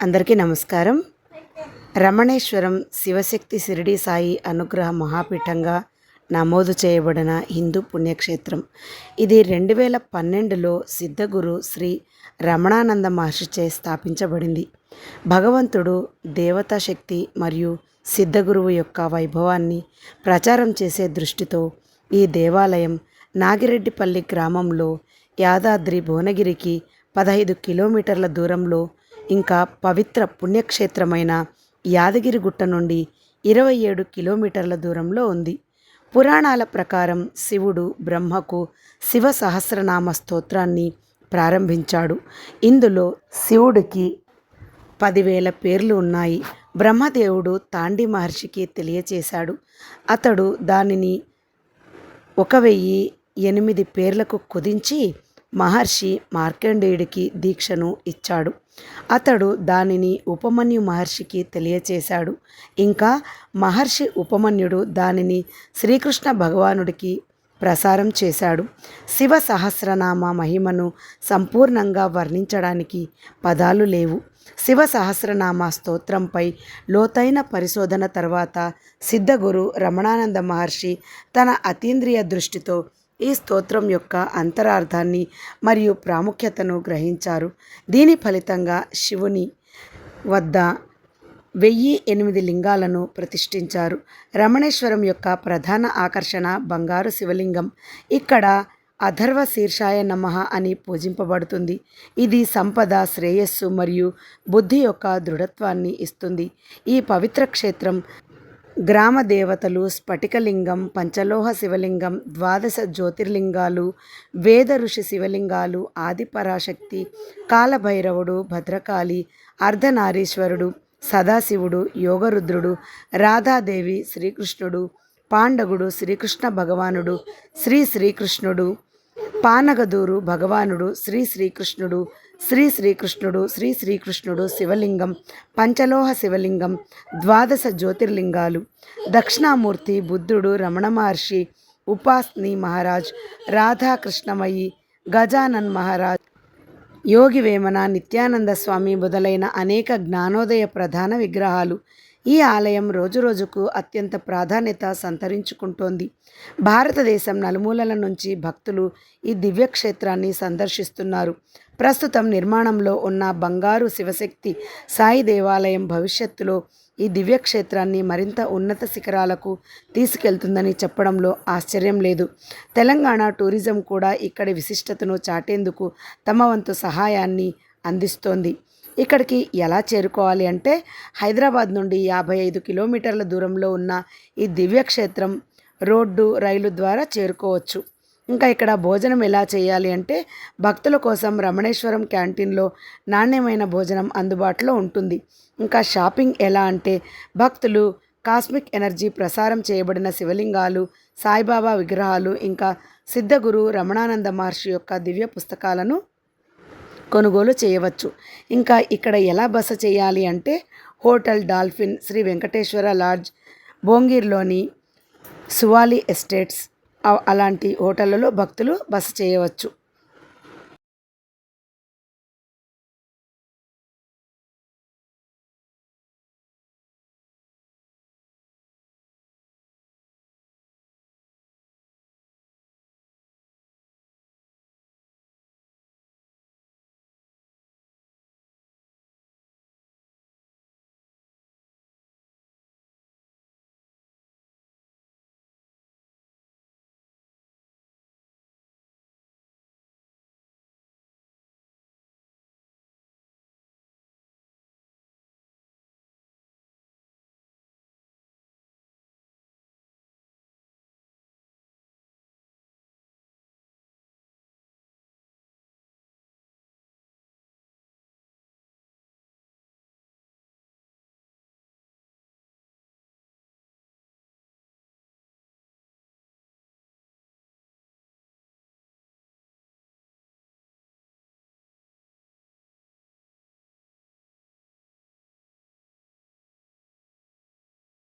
అందరికీ నమస్కారం. రమణేశ్వరం శివశక్తి షిరిడి సాయి అనుగ్రహ మహాపీఠంగా నమోదు చేయబడిన హిందూ పుణ్యక్షేత్రం. ఇది రెండు వేల పన్నెండులో సిద్ధగురు శ్రీ రమణానంద మహర్షిచే స్థాపించబడింది. భగవంతుడు దేవతా శక్తి మరియు సిద్ధగురువు యొక్క వైభవాన్ని ప్రచారం చేసే దృష్టితో ఈ దేవాలయం నాగిరెడ్డిపల్లి గ్రామంలో యాదాద్రి భువనగిరికి పదహైదు కిలోమీటర్ల దూరంలో ఇంకా పవిత్ర పుణ్యక్షేత్రమైన యాదగిరిగుట్ట నుండి ఇరవై ఏడు కిలోమీటర్ల దూరంలో ఉంది. పురాణాల ప్రకారం శివుడు బ్రహ్మకు శివ సహస్రనామ స్తోత్రాన్ని ప్రారంభించాడు. ఇందులో శివుడికి పదివేల పేర్లు ఉన్నాయి. బ్రహ్మదేవుడు తాండి మహర్షికి తెలియచేశాడు. అతడు దానిని ఒక వెయ్యి ఎనిమిది పేర్లకు కుదించి మహర్షి మార్కండేయుడికి దీక్షను ఇచ్చాడు. అతడు దానిని ఉపమన్యు మహర్షికి తెలియచేశాడు. ఇంకా మహర్షి ఉపమన్యుడు దానిని శ్రీకృష్ణ భగవానుడికి ప్రసారం చేశాడు. శివ సహస్రనామ మహిమను సంపూర్ణంగా వర్ణించడానికి పదాలు లేవు. శివ సహస్రనామ స్తోత్రంపై లోతైన పరిశోధన తర్వాత సిద్ధగురు రమణానంద మహర్షి తన అతీంద్రియ దృష్టితో ఈ స్తోత్రం యొక్క అంతరార్థాన్ని మరియు ప్రాముఖ్యతను గ్రహించారు. దీని ఫలితంగా శివుని వద్ద వెయ్యి ఎనిమిది లింగాలను ప్రతిష్ఠించారు. రమణేశ్వరం యొక్క ప్రధాన ఆకర్షణ బంగారు శివలింగం. ఇక్కడ అధర్వ శీర్షాయ నమ అని పూజింపబడుతుంది. ఇది సంపద శ్రేయస్సు మరియు బుద్ధి యొక్క దృఢత్వాన్ని ఇస్తుంది. ఈ పవిత్ర క్షేత్రం గ్రామ దేవతలు స్ఫటికలింగం పంచలోహ శివలింగం ద్వాదశ జ్యోతిర్లింగాలు వేద ఋషి శివలింగాలు ఆదిపరాశక్తి కాలభైరవుడు భద్రకాళి అర్ధనారీశ్వరుడు సదాశివుడు యోగరుద్రుడు రాధాదేవి శ్రీకృష్ణుడు పాండగుడు శ్రీకృష్ణ భగవానుడు శ్రీ శ్రీకృష్ణుడు పానగదూరు భగవానుడు శ్రీ శ్రీకృష్ణుడు శ్రీ శ్రీకృష్ణుడు శ్రీ శ్రీకృష్ణుడు శివలింగం పంచలోహ శివలింగం ద్వాదశ జ్యోతిర్లింగాలు దక్షిణామూర్తి బుద్ధుడు రమణ మహర్షి ఉపాస్ని మహారాజ్ రాధాకృష్ణమయి గజానన్ మహారాజ్ యోగి వేమన నిత్యానంద స్వామి మొదలైన అనేక జ్ఞానోదయ ప్రధాన విగ్రహాలు ఈ ఆలయం రోజురోజుకు అత్యంత ప్రాధాన్యత సంతరించుకుంటోంది. భారతదేశం నలుమూలల నుంచి భక్తులు ఈ దివ్యక్షేత్రాన్ని సందర్శిస్తున్నారు. ప్రస్తుతం నిర్మాణంలో ఉన్న బంగారు శివశక్తి సాయి దేవాలయం భవిష్యత్తులో ఈ దివ్యక్షేత్రాన్ని మరింత ఉన్నత శిఖరాలకు తీసుకెళ్తుందని చెప్పడంలో ఆశ్చర్యం లేదు. తెలంగాణ టూరిజం కూడా ఇక్కడి విశిష్టతను చాటేందుకు తమ వంతు సహాయాన్ని అందిస్తోంది. ఇక్కడికి ఎలా చేరుకోవాలి అంటే హైదరాబాద్ నుండి యాభై ఐదు కిలోమీటర్ల దూరంలో ఉన్న ఈ దివ్యక్షేత్రం రోడ్డు రైలు ద్వారా చేరుకోవచ్చు. ఇంకా ఇక్కడ భోజనం ఎలా చేయాలి అంటే భక్తుల కోసం రమణేశ్వరం క్యాంటీన్లో నాణ్యమైన భోజనం అందుబాటులో ఉంటుంది. ఇంకా షాపింగ్ ఎలా అంటే భక్తులు కాస్మిక్ ఎనర్జీ ప్రసారం చేయబడిన శివలింగాలు సాయిబాబా విగ్రహాలు ఇంకా సిద్ధగురు రమణానంద మహర్షి యొక్క దివ్య పుస్తకాలను కొనుగోలు చేయవచ్చు. ఇంకా ఇక్కడ ఎలా బస చేయాలి అంటే hotel dolphin Shri Venkateshwara lodge భోంగీర్లోని Suvali estates అలాంటి హోటళ్ళలో భక్తులు బస చేయవచ్చు.